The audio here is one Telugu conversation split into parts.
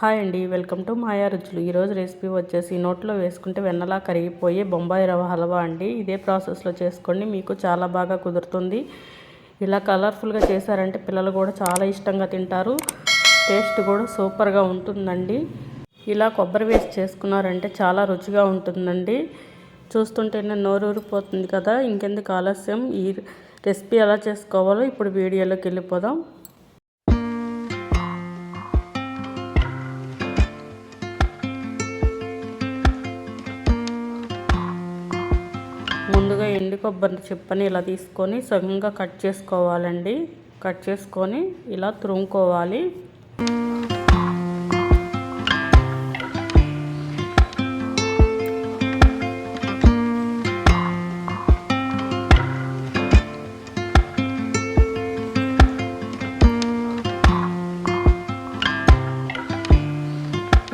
హాయ్ అండి వెల్కమ్ టు మాయా రుచులు. ఈరోజు రెసిపీ వచ్చేసి నోట్లో వేసుకుంటే వెన్నలా కరిగిపోయే బొంబాయి రవ్వ హల్వా అండి. ఇదే ప్రాసెస్లో చేసుకోండి మీకు చాలా బాగా కుదురుతుంది. ఇలా కలర్ఫుల్గా చేశారంటే పిల్లలు కూడా చాలా ఇష్టంగా తింటారు. టేస్ట్ కూడా సూపర్గా ఉంటుందండి. ఇలా కొబ్బరి వేసి చేసుకున్నారంటే చాలా రుచిగా ఉంటుందండి. చూస్తుంటేనే నోరూరిపోతుంది కదా ఇంకెందుకు ఆలస్యం? ఈ రెసిపీ ఎలా చేసుకోవాలో ఇప్పుడు వీడియోలోకి వెళ్ళిపోదాం. ఎండు కొబ్బరి చిప్పని ఇలా తీసుకొని సగంగా కట్ చేసుకోవాలండి. కట్ చేసుకొని ఇలా తురుముకోవాలి.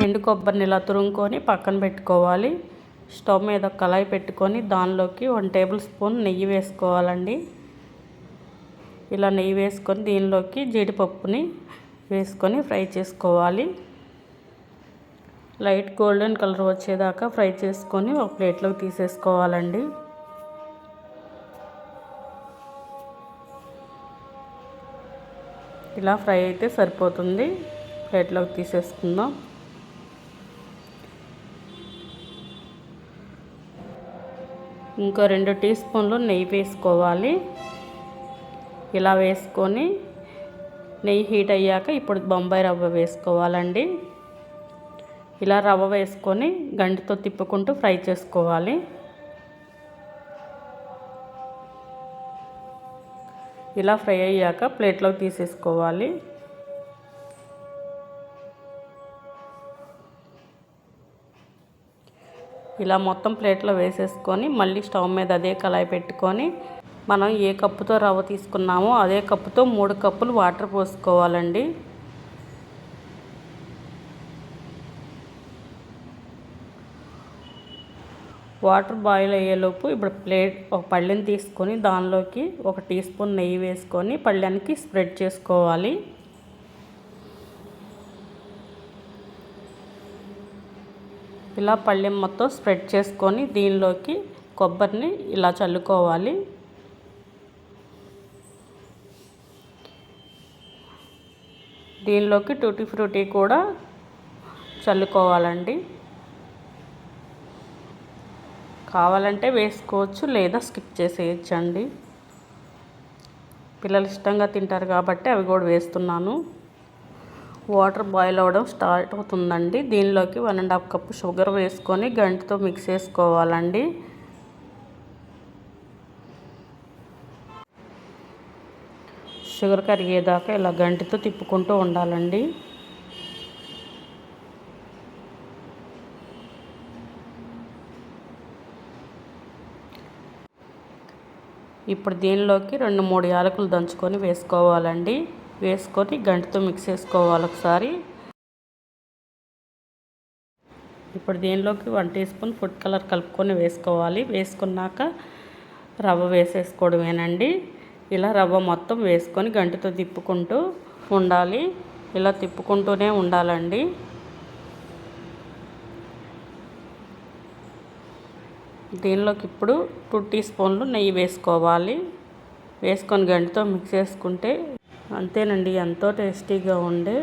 ఎండు కొబ్బరిని ఇలా తురుముకొని పక్కన పెట్టుకోవాలి. స్టవ్ మీద కళాయి పెట్టుకొని దానిలోకి వన్ టేబుల్ స్పూన్ నెయ్యి వేసుకోవాలండి. ఇలా నెయ్యి వేసుకొని దీనిలోకి జీడిపప్పుని వేసుకొని ఫ్రై చేసుకోవాలి. లైట్ గోల్డెన్ కలర్ వచ్చేదాకా ఫ్రై చేసుకొని ఒక ప్లేట్లోకి తీసేసుకోవాలండి. ఇలా ఫ్రై అయితే సరిపోతుంది. ప్లేట్లోకి తీసేసుకుందాం. ఇంకో రెండు టీ స్పూన్లు నెయ్యి వేసుకోవాలి. ఇలా వేసుకొని నెయ్యి హీట్ అయ్యాక ఇప్పుడు బొంబాయి రవ్వ వేసుకోవాలండి. ఇలా రవ్వ వేసుకొని గంటితో తిప్పుకుంటూ ఫ్రై చేసుకోవాలి. ఇలా ఫ్రై అయ్యాక ప్లేట్లోకి తీసేసుకోవాలి. ఇలా మొత్తం ప్లేట్లో వేసేసుకొని మళ్ళీ స్టవ్ మీద అదే కళాయి పెట్టుకొని మనం ఏ కప్పుతో రవ్వ తీసుకున్నామో అదే కప్పుతో మూడు కప్పులు వాటర్ పోసుకోవాలండి. వాటర్ బాయిల్ అయ్యేలోపు ఇప్పుడు ప్లేట్ ఒక పళ్ళెని తీసుకొని దానిలోకి ఒక టీ స్పూన్ నెయ్యి వేసుకొని పళ్ళెనికి స్ప్రెడ్ చేసుకోవాలి. ఇలా పళ్ళెం మొత్తం స్ప్రెడ్ చేసుకొని దీనిలోకి కొబ్బరిని ఇలా చల్లుకోవాలి. దీనిలోకి టూటీ ఫ్రూటీ కూడా చల్లుకోవాలండి. కావాలంటే వేసుకోవచ్చు లేదా స్కిప్ చేసేయచ్చండి. పిల్లలు ఇష్టంగా తింటారు కాబట్టి అవి కూడా వేస్తున్నాను. వాటర్ బాయిల్ అవ్వడం స్టార్ట్ అవుతుందండి. దీనిలోకి one and half cup sugar వేసుకొని గంటితో మిక్స్ చేసుకోవాలండి. షుగర్ కరిగేదాకా ఇలా గంటితో తిప్పుకుంటూ ఉండాలండి. ఇప్పుడు దీనిలోకి రెండు మూడు యాలకులు దంచుకొని వేసుకోవాలండి. వేసుకొని గంటతో మిక్స్ చేసుకోవాలి ఒకసారి. ఇప్పుడు దీనిలోకి one teaspoon food colour కలుపుకొని వేసుకోవాలి. వేసుకున్నాక రవ్వ వేసేసుకోవడమేనండి. ఇలా రవ్వ మొత్తం వేసుకొని గంటతో తిప్పుకుంటూ ఉండాలి. ఇలా తిప్పుకుంటూనే ఉండాలండి. దీనిలోకి ఇప్పుడు టూ టీ స్పూన్లు నెయ్యి వేసుకోవాలి. వేసుకొని గంటతో మిక్స్ చేసుకుంటే అంతేనండి ఎంతో టేస్టీగా ఉండే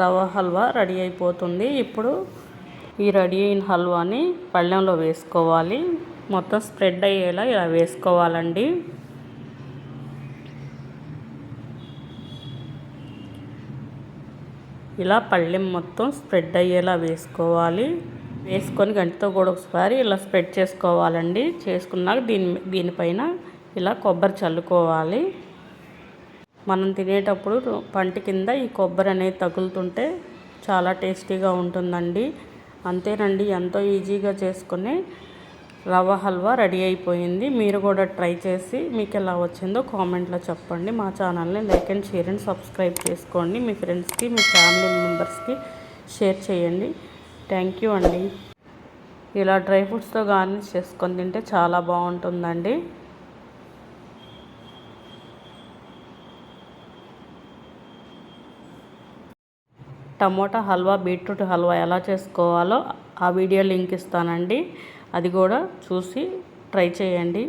రవ హల్వా రెడీ అయిపోతుంది. ఇప్పుడు ఈ రెడీ అయిన హల్వాని పళ్ళెంలో వేసుకోవాలి. మొత్తం స్ప్రెడ్ అయ్యేలా ఇలా వేసుకోవాలండి. ఇలా పళ్ళెం మొత్తం స్ప్రెడ్ అయ్యేలా వేసుకోవాలి. వేసుకొని గంటతో కూడా ఒకసారి ఇలా స్ప్రెడ్ చేసుకోవాలండి. చేసుకున్నాక దీని దీనిపైన ఇలా కొబ్బరి చల్లుకోవాలి. మనం తినేటప్పుడు పంటి కింద ఈ కొబ్బరి అనేది తగులుతుంటే చాలా టేస్టీగా ఉంటుందండి. అంతేనండి ఎంతో ఈజీగా చేసుకునే రవ్వ హల్వా రెడీ అయిపోయింది. మీరు కూడా ట్రై చేసి మీకు ఎలా వచ్చిందో కామెంట్లో చెప్పండి. మా ఛానల్ని like and share and subscribe చేసుకోండి. మీ ఫ్రెండ్స్కి మీ ఫ్యామిలీ మెంబర్స్కి షేర్ చేయండి. థ్యాంక్ యూ అండి. ఇలా డ్రై ఫ్రూట్స్తో గార్నిష్ చేసుకొని తింటే చాలా బాగుంటుందండి. టమోటా హల్వా బీట్రూట్ హల్వా ఎలా చేసుకోవాలో ఆ వీడియో లింక్ ఇస్తానండి. అది కూడా చూసి ట్రై చేయండి.